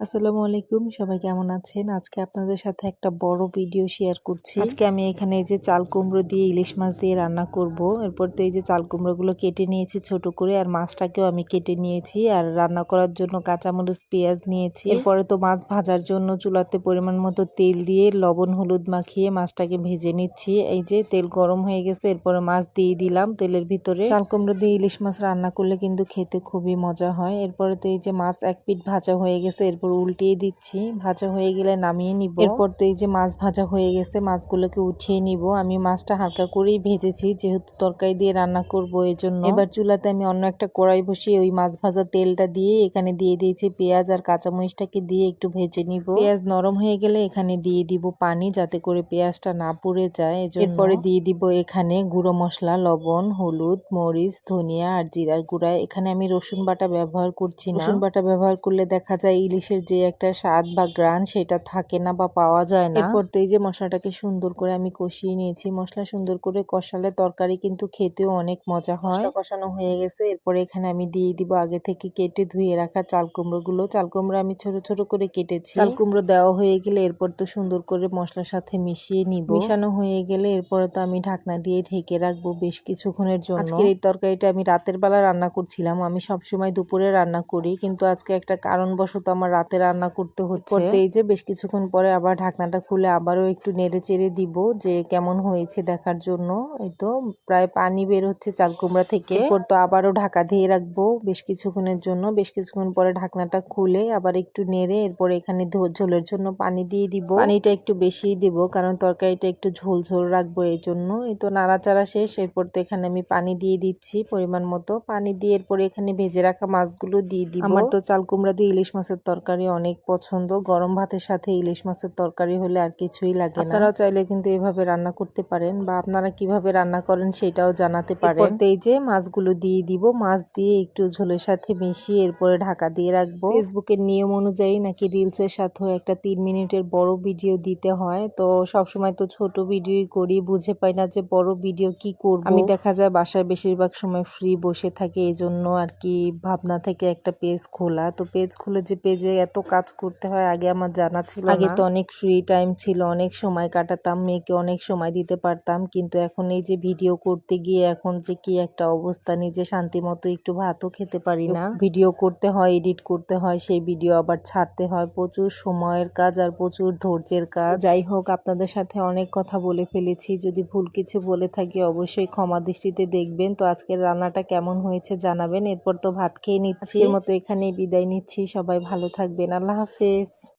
আসসালামু আলাইকুম, সবাই কেমন আছেন? আজকে আপনাদের সাথে একটা বড় ভিডিও শেয়ার করছি। আজকে আমি এখানে এই যে চাল কুমড়ো দিয়ে ইলিশ মাছ দিয়ে রান্না করব। এরপর তো এই যে চাল কুমড়োগুলো কেটে নিয়েছি ছোট করে, আর মাছটাকেও আমি কেটে নিয়েছি। আর রান্না করার জন্য কাঁচামরিচ, পেঁয়াজ নিয়েছি। এরপরে তো মাছ ভাজার জন্য চুলাতে পরিমাণ মতো তেল দিয়ে লবণ, হলুদ মাখিয়ে মাছটাকে ভেজে নিচ্ছি। এই যে তেল গরম হয়ে গেছে, এরপরে মাছ দিয়ে দিলাম তেলের ভিতরে। চাল কুমড়ো দিয়ে ইলিশ মাছ রান্না করলে কিন্তু খেতে খুবই মজা হয়। এরপরে তো এই যে মাছ এক পিঠ ভাজা হয়ে গেছে, এরপর উল্টিয়ে দিচ্ছি ভাজা হয়ে গেলে নামিয়ে নিব। এরপর তো এই যে মাছ ভাজা হয়ে গেছে মাছগুলোকে উঠিয়ে নিব। আমি মাছটা হালকা করেই ভেজেছি যেহেতু তরকারি দিয়ে রান্না করব এই জন্য এবার চুলাতে আমি অন্য একটা কড়াই বসিয়ে ওই মাছ ভাজা তেলটা দিয়ে এখানে দিয়ে দিয়েছি পেঁয়াজ আর কাঁচামরিচটাকে দিয়ে একটু ভেজে নিব। পেঁয়াজ নরম হয়ে গেলে এখানে দিয়ে দিব পানি যাতে করে পেঁয়াজটা না পুড়ে যায় এরপরে দিয়ে দিব এখানে গুঁড়ো মশলা লবণ হলুদ মরিচ ধনিয়া আর জিরার গুঁড়া। এখানে আমি রসুন বাটা ব্যবহার করছি না। রসুন বাটা ব্যবহার করলে দেখা যায় ইলিশের যে একটা স্বাদ বা গ্রান সেটা থাকে না বা পাওয়া যায় না। এই যে মশলাটাকে সুন্দর করে আমি কষিয়ে নিয়েছি মশলা সুন্দর করে কষালে তরকারি কিন্তু খেতেও অনেক মজা হয়। কষানো হয়ে গেছে এরপরে এখানে আমি দিয়ে দিব আগে থেকে কেটে ধুয়ে রাখা চাল কুমড়ো গুলো চাল কুমড়ো আমি ছোট ছোট করে কেটেছি। চাল কুমড়ো দেওয়া হয়ে গেলে এরপর তো সুন্দর করে মশলার সাথে মিশিয়ে নিব। মিশানো হয়ে গেলে এরপরে তো আমি ঢাকনা দিয়ে ঢেকে রাখব বেশ কিছুক্ষণের জন্য। আজকের এই তরকারিটা আমি রাতের বেলা রান্না করছিলাম। আমি সবসময় দুপুরে রান্না করি কিন্তু আজকে একটা কারণবশত আমার রাতে রান্না করতে হচ্ছে। এই যে বেশ কিছুক্ষণ পরে আবার ঢাকনাটা খুলে আবারও একটু নেড়ে চেড়ে দিব যে কেমন হয়েছে দেখার জন্য। এই তো প্রায় পানি বের হচ্ছে চাল কুমড়া থেকে। এরপর তো আবারও ঢাকা দিয়ে রাখব বেশ কিছুক্ষণের জন্য। বেশ কিছুক্ষণ পরে ঢাকনাটা খুলে আবার একটু নেড়ে এরপর এখানে ঝোলের জন্য পানি দিয়ে দিব। পানিটা একটু বেশি দিব কারণ তরকারিটা একটু ঝোল ঝোল রাখব এই জন্য। এই তো নাড়াচাড়া শেষ এরপর তো এখানে আমি পানি দিয়ে দিচ্ছি পরিমাণ মতো। পানি দিয়ে এরপর এখানে ভেজে রাখা মাছগুলো দিয়ে দিব। আমার তো চাল কুমড়া দিয়ে ইলিশ মাছের তরকারি অনেক পছন্দ। গরম ভাতের সাথে ইলিশ মাছের তরকারি হলে আর কিছুই লাগে না। আপনারাও চাইলে কিন্তু এভাবে রান্না করতে পারেন বা আপনারা কীভাবে রান্না করেন সেটাও জানাতে পারেন। এই যে মাছগুলো দিয়ে দিব মাছ দিয়ে একটু ঝোলের সাথে মিশিয়ে এরপরে ঢাকা দিয়ে রাখব। ফেসবুকের নিয়ম অনুযায়ী নাকি রিলস এর সাথেও একটা তিন মিনিটের বড় ভিডিও দিতে হয়। তো সবসময় তো ছোট ভিডিও করি বুঝে পাই না যে বড় ভিডিও কি করব। আমি দেখা যায় বাসায় বেশিরভাগ সময় ফ্রি বসে থাকি এই জন্য আর কি ভাবনা থেকে একটা পেজ খোলা। তো পেজ খুলে যে পেজে এত কাজ করতে হয় আগে আমার জানা ছিল আগে তো অনেক ফ্রি টাইম ছিল অনেক সময় কাটাতাম মেয়েকে অনেক সময় দিতে পারতাম কিন্তু এখন এই যে ভিডিও করতে গিয়ে এখন যে কি একটা অবস্থা নিজে শান্তি মতো একটু ভাতও খেতে পারি না। ভিডিও করতে হয় এডিট করতে হয় সেই ভিডিও আবার ছাড়তে হয় প্রচুর সময়ের কাজ আর প্রচুর ধৈর্যের কাজ। যাই হোক আপনাদের সাথে অনেক কথা বলে ফেলেছি যদি ভুল কিছু বলে থাকি অবশ্যই ক্ষমা দৃষ্টিতে দেখবেন। তো আজকের রান্নাটা কেমন হয়েছে জানাবেন এরপর তো ভাত খেয়ে নিচ্ছি। এর মতো এখানেই বিদায় নিচ্ছি সবাই ভালো থাকবেন। আল্লাহ হাফেজ।